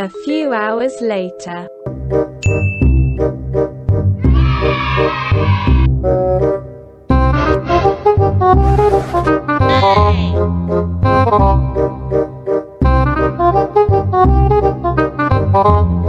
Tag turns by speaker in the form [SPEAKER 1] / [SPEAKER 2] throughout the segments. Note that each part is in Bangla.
[SPEAKER 1] A few hours later.
[SPEAKER 2] Oh,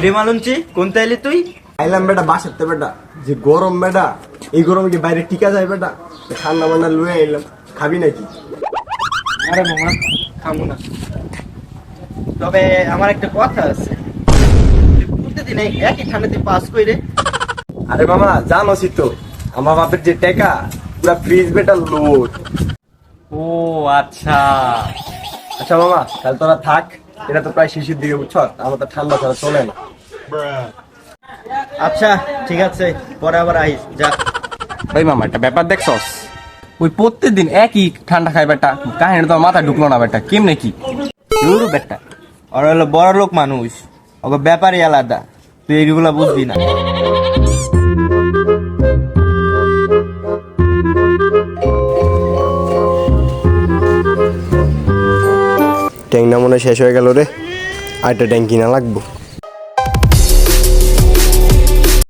[SPEAKER 2] কিরে মালুনচি কোন তাইলি তুই?
[SPEAKER 3] আইলাম বেটা বাসাতে বেটা। যে গরম বেটা এই গরমে কি বাইরে টিকা যায় বেটা? ঠান্ডা মান্ডা লুয়ে আইলাম। খাবি নাকি?
[SPEAKER 2] আরে মামা খামু না। তবে আমার একটা কথা আছে। প্রতিদিন একই ঠান্ডাতে পাস কইরে।
[SPEAKER 3] আরে মামা জানোসি তো আমার বাপের যে টেকা পুরা ফ্রিজ বেটা লোড
[SPEAKER 2] ও আচ্ছা।
[SPEAKER 3] আচ্ছা মামা তাহলে তোরা থাক। এটা তো প্রায় শিশির দিকে বুঝছ? আমার তো ঠান্ডা ছাড়া চলে না।
[SPEAKER 2] আচ্ছা ঠিক আছে পরে আবার আইস যা।
[SPEAKER 4] ওই মামা একটা ব্যাপার দেখছস? ওই প্রত্যেকদিন একই ঠান্ডা খাই বেটা। কাহিনী তো মাথা ঢুকলো না বেটা কেম নাকি
[SPEAKER 2] দূর বেটা। ওরা হলো বড় লোক মানুষ ওকে ব্যাপারই আলাদা তুই এগুলো বুঝবি না।
[SPEAKER 3] ট্যাংটা মনে শেষ হয়ে গেল রে। আরেকটা ট্যাঙ্ক কিনা লাগবো?